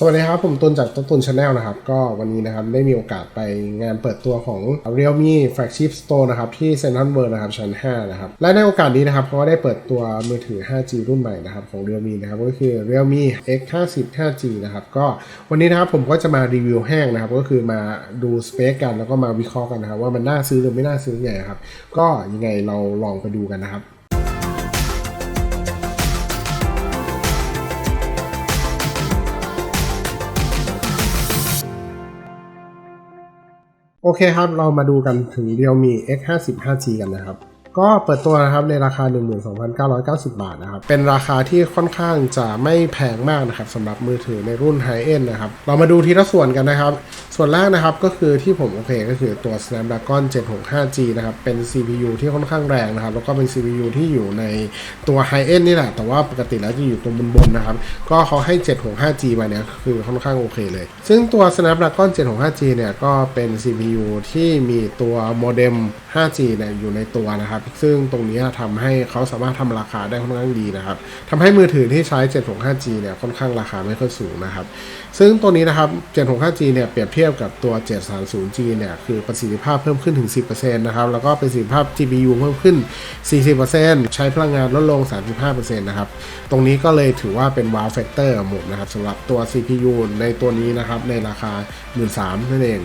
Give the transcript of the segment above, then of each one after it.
สวัสดีครับ ผมตุนจากต้นตุนชาแนลนะครับ ก็วันนี้นะครับได้มีโอกาสไปงานเปิดตัวของ Realme Flagship Store นะครับ ที่ Central World นะครับ ชั้น 5 นะครับ และในโอกาสนี้นะครับเขาก็ได้เปิดตัวมือถือ 5G รุ่นใหม่นะครับ ของ Realme นะครับ ก็คือ Realme X50 5G นะครับ ก็วันนี้นะครับผมก็จะมารีวิวแห้งนะครับ ก็คือมาดูสเปคกันแล้วก็มาวิเคราะห์กันนะครับว่ามันน่าซื้อหรือไม่น่าซื้อไงครับก็ยังไงเราลองไปดูกันนะครับ โอเคครับ เรามาดูกันถึง Realme X50 5G กันนะครับ ก็เปิดตัวนะครับในราคา 12,990 บาทนะครับ เป็นราคาที่ค่อนข้างจะไม่แพงมากนะครับสำหรับมือถือในรุ่นไฮเอ็นนะครับ เรามาดูทีละส่วนกันนะครับ ส่วนแรกนะครับก็คือที่ผมโอเคก็คือตัว Snapdragon 765G นะครับ เป็น CPU ที่ค่อนข้างแรงนะครับ แล้วก็เป็น CPU ที่อยู่ในตัว High End นี่แหละ แต่ว่าปกติแล้วจะอยู่ตรงบนๆนะครับ ก็เขาให้ 765G มาเนี่ยคือค่อนข้างโอเคเลย ซึ่งตัว Snapdragon 765G เนี่ยก็เป็น CPU ที่มีตัวโมเด็ม 5G เนี่ยอยู่ในตัวนะครับ ซึ่งตรงนี้ทำให้เขาสามารถทำราคาได้ค่อนข้างดีนะครับทำให้มือถือที่ใช้ 765G เนี่ยค่อนข้างราคาไม่ค่อยสูงนะครับ ซึ่งตัวนี้นะครับ 765G เนี่ยเปรียบเทียบกับตัว 730G เนี่ย คือประสิทธิภาพเพิ่มขึ้นถึง 10%นะครับ แล้วก็ประสิทธิภาพ GPU เพิ่มขึ้น 40%ใช้พลังงานลดลง 35%นะครับ ตรงนี้ก็เลยถือว่าเป็น wow factor หมดนะครับสำหรับตัว CPU ในตัวนี้นะครับ ในราคา 13,000นั่นเอง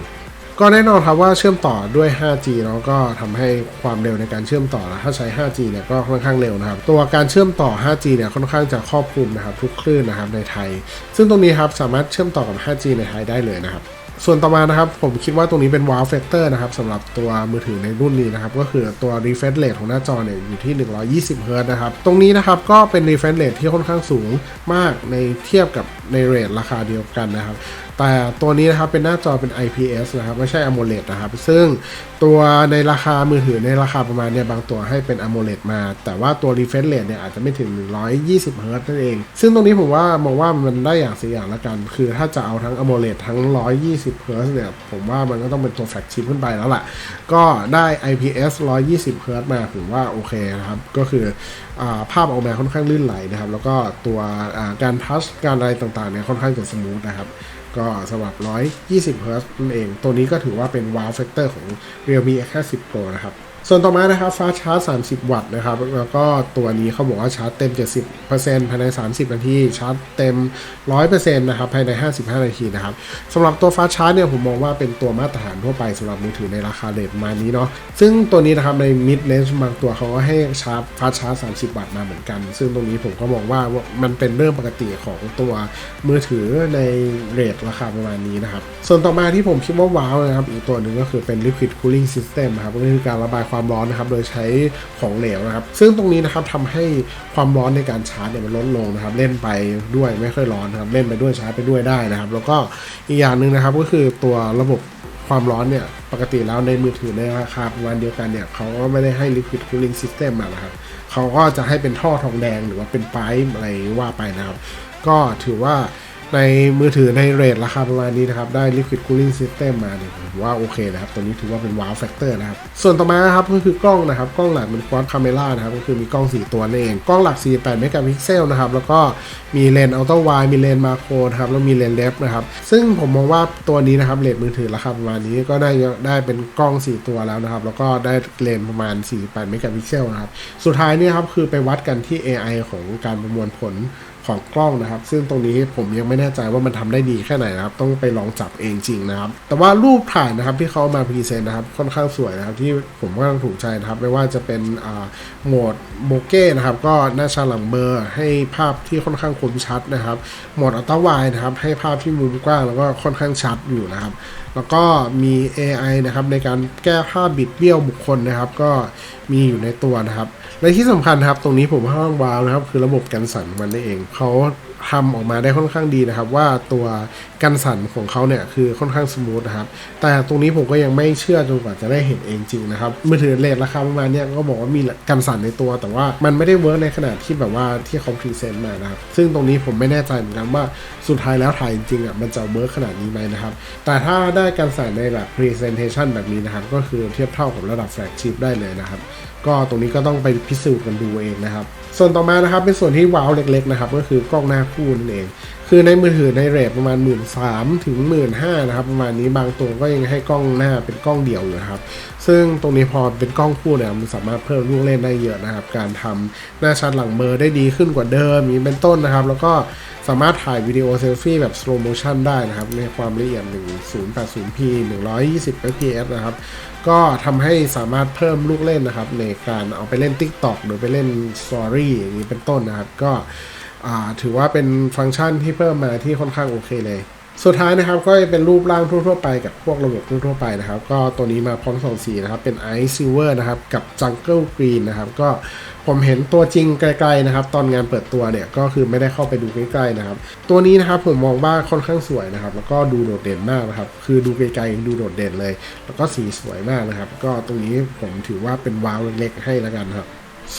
ก็แน่นอนครับว่าเชื่อมต่อด้วย 5G แล้วก็ทำให้ความเร็วในการเชื่อมต่อนะถ้าใช้ 5G เนี่ยก็ค่อนข้างเร็วนะครับ ตัวการเชื่อมต่อ 5G เนี่ยค่อนข้างจะครอบคลุมนะครับทุกคลื่นนะครับในไทย ซึ่งตรงนี้ครับสามารถเชื่อมต่อกับ 5G ในไทยได้เลยนะครับ ส่วนต่อมานะครับ ผมคิดว่าตรงนี้เป็นวาร์เฟกเตอร์นะครับสำหรับตัวมือถือในรุ่นนี้นะครับ ก็คือตัว refresh rate ของหน้าจอเนี่ยอยู่ที่ 120 Hz นะครับ ตรงนี้นะครับก็เป็น refresh rate ที่ค่อนข้างสูงมากในเทียบกับในเรทราคาเดียวกันนะครับ แต่ตัวนี้นะครับเป็นหน้าจอเป็น IPS นะครับไม่ใช่ AMOLED นะครับ ซึ่งตัวในราคามือถือในราคาประมาณเนี่ยบางตัวให้เป็น AMOLED มา แต่ว่าตัว refresh rate เนี่ยอาจจะไม่ถึง 120 Hz นั่นเอง ซึ่งตรงนี้ผมว่ามองว่ามันได้อย่างสียอย่างละกัน คือถ้าจะเอาทั้ง AMOLED ทั้ง 120 Hz เนี่ยผมว่ามันก็ต้องเป็นตัวแฟลกชิพขึ้นไปแล้วล่ะ ก็ได้ IPS 120 Hz มาผมว่าโอเคนะครับ ก็คืออภาพออกมาค่อนข้างลื่นไหลนะครับ แล้วก็ตัวการทัชการอะไรต่างๆเนี่ยค่อนข้างจะสมูทนะครับ ก็สำหรับ 120 Hz นั่นเอง ตัวนี้ก็ถือว่าเป็นว้าวแฟกเตอร์ของ Realme X50 Pro นะครับ ส่วนต่อมานะครับฟ้าชาร์จ 30 วัตต์นะครับ แล้วก็ตัวนี้เขาบอกว่าชาร์จเต็ม 70%ภายใน 30 นาที ชาร์จเต็ม 100%นะครับ ภายใน 55 นาทีนะครับสำหรับตัวฟ้าชาร์จเนี่ยผมมองว่าเป็นตัวมาตรฐานทั่วไปสำหรับมือถือในราคาเรทประมาณนี้เนาะ ซึ่งตัวนี้นะครับใน mid range บางตัวเขาก็ให้ชาร์จฟ้าชาร์จ 30 วัตต์มาเหมือนกัน ซึ่งตรงนี้ผมก็มองว่ามันเป็นเรื่องปกติของตัวมือถือในเรทราคาประมาณนี้นะครับ ส่วนต่อมาที่ผมคิดว่าว้าวนะครับอีกตัวหนึ่งก็คือเป็น liquid cooling system นะครับก็คือการระบายความร้อนนะครับโดยใช้ของเหลวนะครับ ซึ่งตรงนี้นะครับทำให้ความร้อนในการชาร์จเนี่ยมันลดลงนะครับ เล่นไปด้วยไม่ค่อยร้อนนะครับ เล่นไปด้วยชาร์จไปด้วยได้นะครับ แล้วก็อีกอย่างหนึ่งนะครับก็คือตัวระบบความร้อนเนี่ยปกติแล้วในมือถือในราคาประมาณเดียวกันเนี่ยเขาก็ไม่ได้ให้ liquid cooling system มานะครับเขาก็จะให้เป็นท่อทองแดงหรือว่าเป็นไฟอะไรว่าไปนะครับ ก็ถือว่า ในมือถือในเรทราคาประมาณนี้นะครับ ได้ Liquid Cooling System มาเนี่ยผมว่าโอเคนะครับ ตัวนี้ถือว่าเป็น wow factor นะครับ ส่วนต่อมาครับก็คือกล้องนะครับ กล้องหลักเป็น quad camera นะครับ ก็คือมีกล้อง 4 ตัวนั่นเอง กล้องหลัก 48 เมกะพิกเซลนะครับ แล้วก็มีเลนส์อัลตร้าไวมีเลนส์มาโครนะครับ แล้วมีเลนส์เลฟนะครับ ซึ่งผมมองว่าตัวนี้นะครับเรทมือถือราคาประมาณนี้ก็ได้ได้เป็นกล้อง 4 ตัวแล้วนะครับ แล้วก็ได้เลนส์ประมาณ 48 เมกะพิกเซลนะครับ สุดท้ายเนี่ยครับคือไปวัดกันที่ AI ของการประมวลผล ของกล้องนะครับ ซึ่งตรงนี้ผมยังไม่แน่ใจว่ามันทำได้ดีแค่ไหนนะครับ ต้องไปลองจับเองจริงนะครับ แต่ว่ารูปถ่ายนะครับที่เขามาพรีเซนต์นะครับ ค่อนข้างสวยนะครับ ที่ผมก็ถูกใจนะครับ ไม่ว่าจะเป็นโหมดโบเก้นะครับ ก็หน้าชาหลังเบอร์ให้ภาพที่ค่อนข้างคมชัดนะครับ โหมดอัลตร้าไวนะครับ ให้ภาพที่มุมกว้างแล้วก็ค่อนข้างชัดอยู่นะครับ แล้วก็มี AI นะครับในการแก้ภาพบิดเบี้ยวบุคคลนะครับ ก็มีอยู่ในตัวนะครับ และที่สำคัญครับ ตรงนี้ผมห้างว้าวนะครับ คือระบบกันสั่นมันนี่เองเขา ทำออกมาได้ค่อนข้างดีนะครับ ว่าตัวกันสั่นของเขาเนี่ยคือค่อนข้างสมูทนะครับ แต่ตรงนี้ผมก็ยังไม่เชื่อจนกว่าจะได้เห็นเองจริงนะครับมือถือเลทราคาประมาณนี้ก็บอกว่ามีกันสั่นในตัว แต่ว่ามันไม่ได้เวิร์กในขนาดที่แบบว่าที่เขาพรีเซนต์มานะครับซึ่งตรงนี้ผมไม่แน่ใจเหมือนกันว่าสุดท้ายแล้วถ่ายจริงอะมันจะเวิร์กขนาดนี้ไหมนะครับแต่ถ้าได้กันสั่นในแบบ presentation แบบนี้นะครับก็คือเทียบเท่ากับระดับแฟลกชิพได้เลยนะครับก็ตรงนี้ก็ต้องไปพิสูจน์กันดูเองนะครับ ส่วนต่อมานะครับเป็นส่วนที่ว้าวเล็กๆนะครับก็คือกล้องหน้าคู่นั่นเอง คือในมือถือในเรทประมาณ 1 3ื่นถึง 1 5ื่นนะครับ ประมาณนี้บางตัวก็ยังให้กล้องหน้าเป็นกล้องเดี่ยวอยู่ครับ ซึ่งตรงนี้พอเป็นกล้องคู่เนี่ยมันสามารถเพิ่มลูกเล่นได้เยอะนะครับ การทำหน้าชัดหลังเบอร์ได้ดีขึ้นกว่าเดิมมีเป็นต้นนะครับ แล้วก็สามารถถ่ายวิดีโอเซลฟี่แบบ slow motion ได้นะครับ ในความละเอียด 1080p 120 fps นะครับ ก็ทำให้สามารถเพิ่มลูกเล่นนะครับ ในการเอาไปเล่น TikTok หรือไปเล่น Story อย่างนี้เป็นต้นนะครับ ก็ ถือว่าเป็นฟังก์ชันที่เพิ่มมาที่ค่อนข้างโอเคเลย สุดท้ายนะครับก็จะเป็นรูปร่างทั่วๆไปกับพวกระบบทั่วๆไปนะครับ ก็ตัวนี้มาพร้อมสองสีนะครับ เป็น Ice Silver นะครับ กับ Jungle Green นะครับ ก็ผมเห็นตัวจริงไกลๆนะครับ ตอนงานเปิดตัวเนี่ยก็คือไม่ได้เข้าไปดูใกล้ๆนะครับ ตัวนี้นะครับผมมองว่าค่อนข้างสวยนะครับ แล้วก็ดูโดดเด่นมากนะครับ คือดูไกลๆดูโดดเด่นเลย แล้วก็สีสวยมากนะครับ ก็ตรงนี้ผมถือว่าเป็นว้าวเล็กๆให้แล้วกันครับ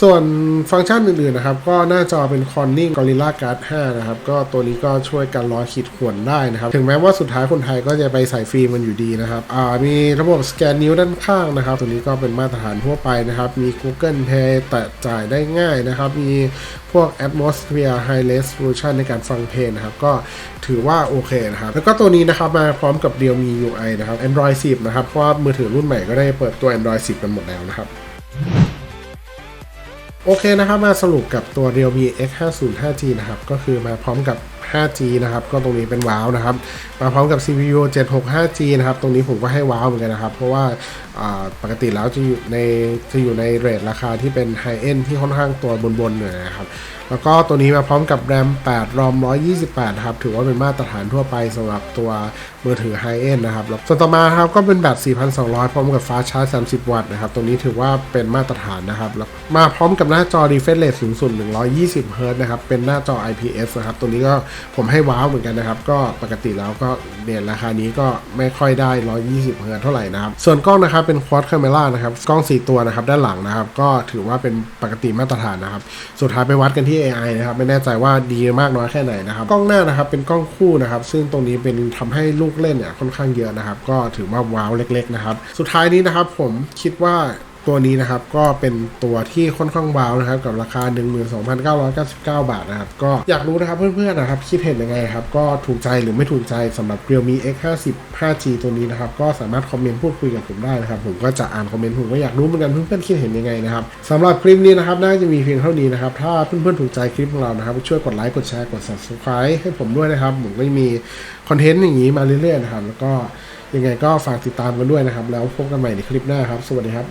ส่วนฟังก์ชันอื่นๆนะครับ ก็หน้าจอเป็น Corning Gorilla Glass 5 นะครับ ก็ตัวนี้ก็ช่วยกันล้อขีดข่วนได้นะครับ ถึงแม้ว่าสุดท้ายคนไทยก็จะไปใส่ฟิล์มมันอยู่ดีนะครับอ่ามีระบบสแกนนิ้วด้านข้างนะครับ ตัวนี้ก็เป็นมาตรฐานทั่วไปนะครับ มี Google Pay แตะจ่ายได้ง่ายนะครับ มีพวก Atmosphere High Resolution ในการฟังเพลงนะครับ ก็ถือว่าโอเคนะครับ แล้วก็ตัวนี้นะครับมาพร้อมกับ Realme UI นะครับ Android 10 นะครับ เพราะว่ามือถือรุ่นใหม่ก็ได้เปิดตัว Android 10 กันหมดแล้วนะครับ โอเคนะครับมาสรุปกับตัว Realme X50 5G นะครับ ก็คือมาพร้อมกับ 5G นะครับก็ตรงนี้เป็นว้าวนะครับมาพร้อมกับ CPU 765G นะครับตรงนี้ผมก็ให้ว้าวเหมือนกันนะครับ เพราะว่าปกติแล้วจะอยู่ในจะอยู่ในเรทราคาที่เป็น High End ที่ค่อนข้างตัวบนๆหน่อยนะครับ แล้วก็ตัวนี้มาพร้อมกับ RAM 8 ROM 128นะครับถือว่าเป็นมาตรฐานทั่วไปสำหรับตัวมือถือ High End นะครับแล้วส่วนต่อมาครับก็เป็นแบบ4,200 พร้อมกับฟ้าชาร์จ 30 วัตต์นะครับตรงนี้ถือว่าเป็นมาตรฐานนะครับแล้วมาพร้อมกับหน้าจอ refresh rate สูงสุด120 Hz นะครับเป็นหน้าจอ IPS นะครับตัวนี้ก็ผมให้ว้าวเหมือนกันนะครับ ก็ปกติแล้วก็เนี่ยราคานี้ก็ไม่ค่อยได้ 120 Hz เท่าไหร่นะครับ ส่วนกล้องนะครับเป็น quad camera นะครับ กล้อง 4 ตัวนะครับ ด้านหลังนะครับ ก็ถือว่าเป็นปกติมาตรฐานนะครับ สุดท้ายไปวัดกันที่ AI นะครับ ไม่แน่ใจว่าดีมากน้อยแค่ไหนนะครับ กล้องหน้านะครับเป็นกล้องคู่นะครับ ซึ่งตรงนี้เป็นทำให้ลูกเล่นเนี่ยค่อนข้างเยอะนะครับ ก็ถือว่าว้าวเล็ก ๆ นะครับ สุดท้ายนี้นะครับผมคิดว่า ตัวนี้นะครับก็เป็นตัวที่ค่อนข้างว้าวนะครับกับราคา 12,999 บาทนะครับก็อยากรู้นะครับเพื่อนๆนะครับคิดเห็นยังไงครับก็ถูกใจหรือไม่ถูกใจสำหรับ Realme X50 5G ตัวนี้นะครับก็สามารถคอมเมนต์พูดคุยกับผมได้นะครับผมก็จะอ่านคอมเมนต์ผมก็อยากรู้เหมือนกันเพื่อนๆคิดเห็นยังไงนะครับสำหรับคลิปนี้นะครับน่าจะมีเพียงเท่านี้นะครับถ้าเพื่อนๆถูกใจคลิปของเรานะครับช่วยกดไลค์กดแชร์กด subscribe ให้ผมด้วยนะครับผมก็มีคอนเทนต์อย่างนี้มาเรื่อยๆนะครับแล้วก็ยังไงก็ฝากติดตามกันด้วยนะครับ แล้วพบกันใหม่ในคลิปหน้าครับ สวัสดีครับ